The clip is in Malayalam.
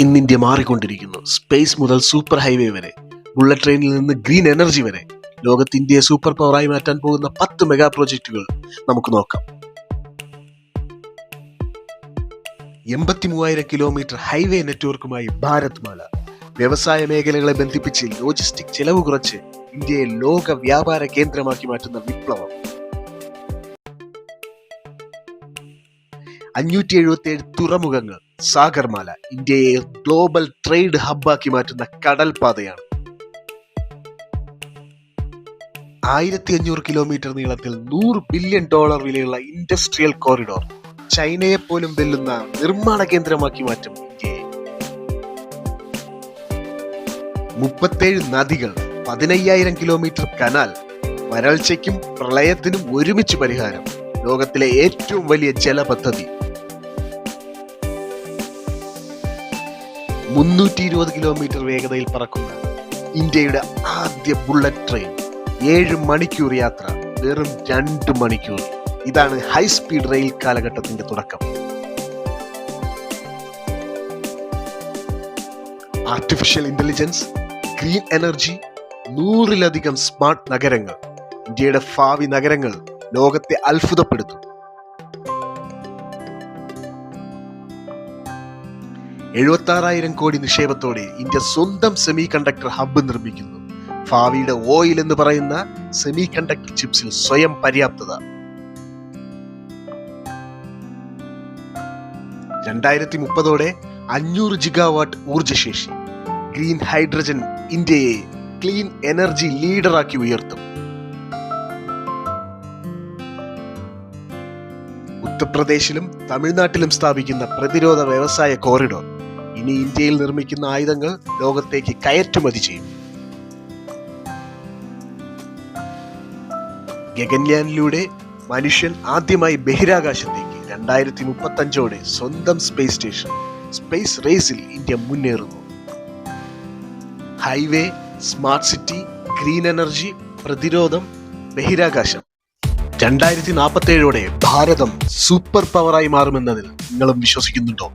ഇന്ന് ഇന്ത്യ മാറിക്കൊണ്ടിരിക്കുന്നു. സ്പേസ് മുതൽ സൂപ്പർ ഹൈവേ വരെ ബുള്ളറ്റ് ട്രെയിനിൽ നിന്ന് ഗ്രീൻ എനർജി വരെ ലോകത്ത് ഇന്ത്യയെ സൂപ്പർ പവറായി മാറ്റാൻ പോകുന്ന പത്ത് മെഗാ പ്രോജക്റ്റുകൾ നമുക്ക് നോക്കാം. എൺപത്തി മൂവായിരം കിലോമീറ്റർ ഹൈവേ നെറ്റ്വർക്കുമായി ഭാരത് മാല വ്യവസായ മേഖലകളെ ബന്ധിപ്പിച്ച് ലോജിസ്റ്റിക് ചെലവ് കുറച്ച് ഇന്ത്യയെ ലോക വ്യാപാര കേന്ദ്രമാക്കി മാറ്റുന്ന വിപ്ലവം. അഞ്ഞൂറ്റി എഴുപത്തി ഏഴ് തുറമുഖങ്ങൾ സാഗർമാല ഇന്ത്യയെ ഗ്ലോബൽ ട്രേഡ് ഹബ്ബാക്കി മാറ്റുന്ന കടൽപാതയാണ്. ആയിരത്തി അഞ്ഞൂറ് കിലോമീറ്റർ നീളത്തിൽ നൂറ് ബില്യൺ ഡോളർ വിലയുള്ള ഇൻഡസ്ട്രിയൽ കോറിഡോർ ചൈനയെ പോലും വെല്ലുന്ന നിർമ്മാണ കേന്ദ്രമാക്കി മാറ്റും ഇന്ത്യയെ. മുപ്പത്തേഴ് നദികൾ പതിനയ്യായിരം കിലോമീറ്റർ കനാൽ വരൾച്ചയ്ക്കും പ്രളയത്തിനും ഒരുമിച്ച് പരിഹാരം. ലോകത്തിലെ ഏറ്റവും വലിയ ജലപദ്ധതി മുന്നൂറ്റി ഇരുപത് കിലോമീറ്റർ വേഗതയിൽ പറക്കുന്ന ഇന്ത്യയുടെ ആദ്യ ബുള്ളറ്റ് ട്രെയിൻ ഏഴ് മണിക്കൂർ യാത്ര വെറും രണ്ട് മണിക്കൂർ. ഇതാണ് ഹൈ സ്പീഡ് റെയിൽ കാലഘട്ടത്തിന്റെ തുടക്കം. ആർട്ടിഫിഷ്യൽ ഇന്റലിജൻസ് ഗ്രീൻ എനർജി നൂറിലധികം സ്മാർട്ട് നഗരങ്ങൾ. ഇന്ത്യയുടെ ഭാവി നഗരങ്ങൾ ലോകത്തെ അത്ഭുതപ്പെടുത്തും. എഴുപത്തി ആറായിരം കോടി നിക്ഷേപത്തോടെ ഇന്ത്യ സ്വന്തം സെമി കണ്ടക്ടർ ഹബ്ബ് നിർമ്മിക്കുന്നു. ഭാവിയുടെ ഓയിൽ എന്ന് പറയുന്ന സെമി കണ്ടക്ടർ ചിപ്സിൽ സ്വയം പര്യാപ്തത. രണ്ടായിരത്തി മുപ്പതോടെ അഞ്ഞൂറ് ജിഗാവാട്ട് ഊർജശേഷി. ഗ്രീൻ ഹൈഡ്രജൻ ഇന്ത്യയെ ക്ലീൻ എനർജി ലീഡറാക്കി ഉയർത്തും. ഉത്തർപ്രദേശിലും തമിഴ്നാട്ടിലും സ്ഥാപിക്കുന്ന പ്രതിരോധ വ്യവസായ കോറിഡോർ ഇനി ഇന്ത്യയിൽ നിർമ്മിക്കുന്ന ആയുധങ്ങൾ ലോകത്തേക്ക് കയറ്റുമതി ചെയ്യും. ഗഗൻയാനിലൂടെ മനുഷ്യൻ ആദ്യമായി ബഹിരാകാശത്തേക്ക് രണ്ടായിരത്തി മുപ്പത്തി അഞ്ചോടെ സ്വന്തം സ്പേസ് സ്റ്റേഷൻ സ്പേസ് റേസിൽ ഇന്ത്യ മുന്നേറുന്നു. Highway smart city green energy പ്രതിരോധം ബഹിരാകാശം. രണ്ടായിരത്തി നാൽപ്പത്തേഴോടെ ഭാരതം സൂപ്പർ പവറായി മാറുമെന്നതിൽ നിങ്ങളും വിശ്വസിക്കുന്നുണ്ടോ?